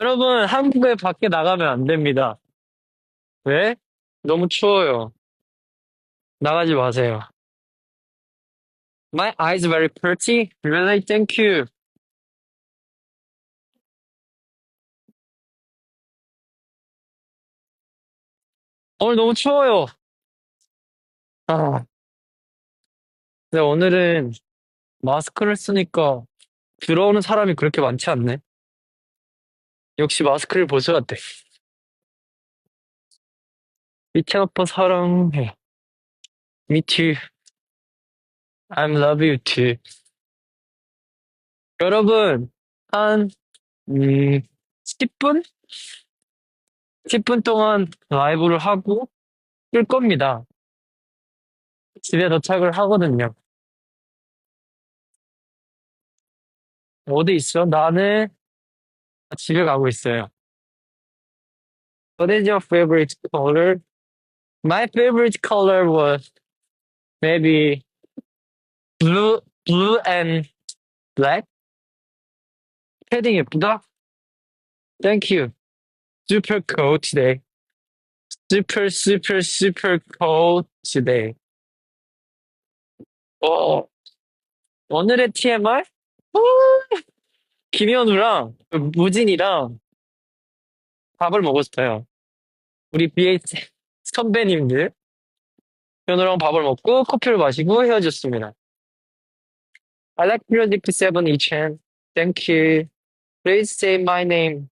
여러분, 한국에 밖에 나가면 안 됩니다. 왜? 너무 추워요. 나가지 마세요. My eyes very pretty. Really? Thank you. 오늘 너무 추워요. 아. 근데 오늘은 마스크를 쓰니까 들어오는 사람이 그렇게 많지 않네. 역시 마스크를 벗어야 돼. 미친 오빠 사랑해. Me too. I love you too. 여러분, 한, 음, 10분? 10분 동안 라이브를 하고 끌 겁니다. 집에 도착을 하거든요. 어디 있어? 나는 집에 가고 있어요. What is your favorite color? My favorite color was maybe blue, blue and black. 패딩 예쁘다? Thank you. Super cold today. Super, super, super cold today. 어, 오늘의 TMI? 어, 김현우랑 무진이랑 밥을 먹었어요. 우리 BH 선배님들. 현우랑 밥을 먹고 커피를 마시고 헤어졌습니다. I like Music 7 Ichan. Thank you. Please say my name.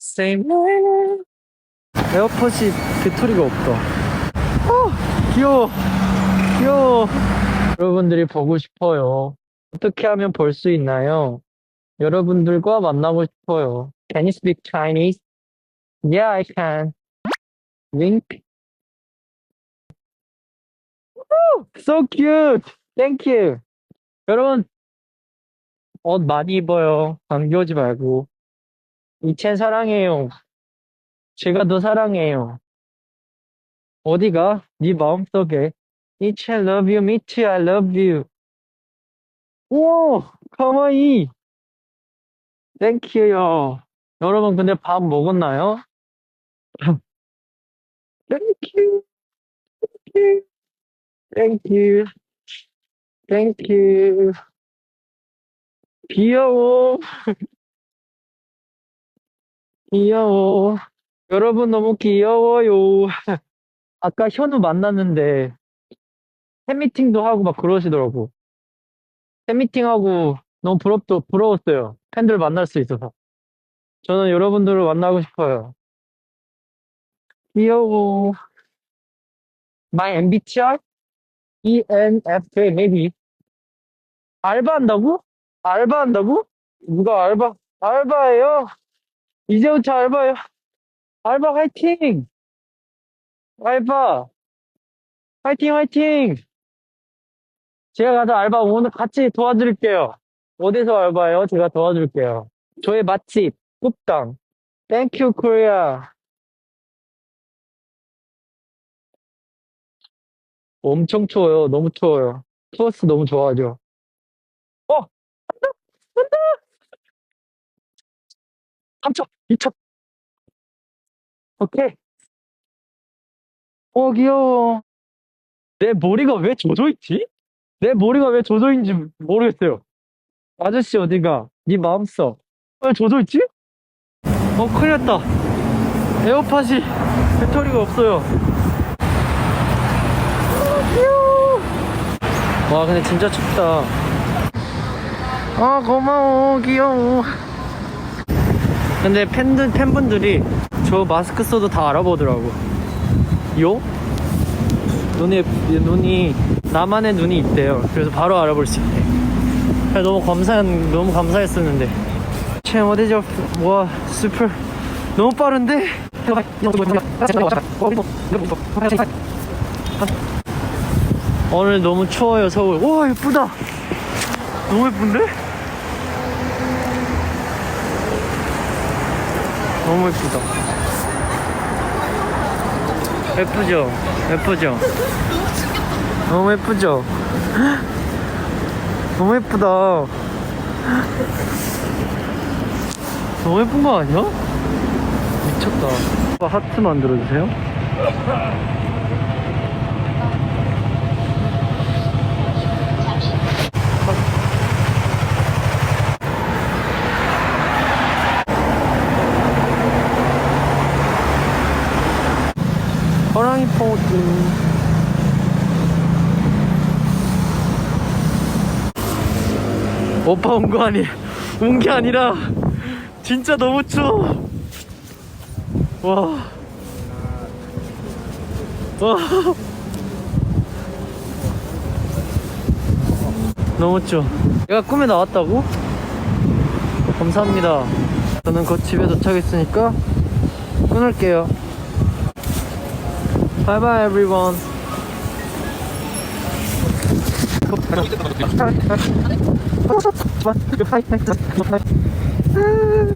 Say my name. 에어팟이 배터리가 없다. 어, 귀여워. 귀여워. 여러분들이 보고 싶어요. 어떻게 하면 볼 수 있나요? 여러분들과 만나고 싶어요. Can you speak Chinese? Yeah, I can. Wink. Woo! So cute. Thank you. 여러분, 옷 많이 입어요. 오지 말고. 이첸 사랑해요. 제가 더 사랑해요. 어디가? 네 마음속에. 이첸 love you, me too, I love you. 오, 가와이. You요. 여러분, 근데 밥 먹었나요? Thank you. Thank you. 귀여워. 귀여워. 여러분 너무 귀여워요. 아까 현우 만났는데 팬미팅도 하고 막 그러시더라고. 팬미팅하고 너무 부럽도 부러웠어요. 팬들 만날 수 있어서. 저는 여러분들을 만나고 싶어요. 귀여워. My MBTI? ENFJ maybe. 알바 한다고? 알바 한다고? 누가 알바? 알바예요? 이제부터 알바예요. 알바 화이팅! 알바! 화이팅, 화이팅! 제가 가서 알바 오늘 같이 도와드릴게요. 어디서 알바예요? 제가 도와줄게요. 저의 맛집, 꾹당. 땡큐, 코리아. 엄청 추워요. 너무 추워요. 투어스 너무 좋아하죠. 어! 간다! 간다! 3초, 2초. 오케이. 어, 귀여워. 내 머리가 왜 젖어있지? 내 머리가 왜 젖어있는지 모르겠어요. 아저씨 어디가? 네 마음속. 왜 젖어있지? 어, 큰일 났다. 에어팟이 배터리가 없어요. 와, 근데 진짜 춥다. 아, 고마워. 귀여워. 근데 팬들, 팬분들이 저 마스크 써도 다 알아보더라고. 요? 눈이, 눈이, 나만의 눈이 있대요. 그래서 바로 알아볼 수 있대. 그래서 너무 감사, 너무 감사했었는데. 참, 어디죠? 와, super. 너무 빠른데? 오늘 너무 추워요, 서울. 와, 예쁘다. 너무 예쁜데? 너무 예쁘다. 예쁘죠? 예쁘죠? 너무 예쁘죠? 너무 예쁘다. 너무 예쁜 거 아니야? 미쳤다. 하트 만들어주세요. 호랑이 포즈. 오빠 온 거 아니, 온 게 아니라, 진짜 너무 추워. 와. 와. 너무 추워. 내가 꿈에 나왔다고? 감사합니다. 저는 곧 집에 도착했으니까 끊을게요. Bye everyone. ちょっと待って、ちょっと待って、ちょっと待って。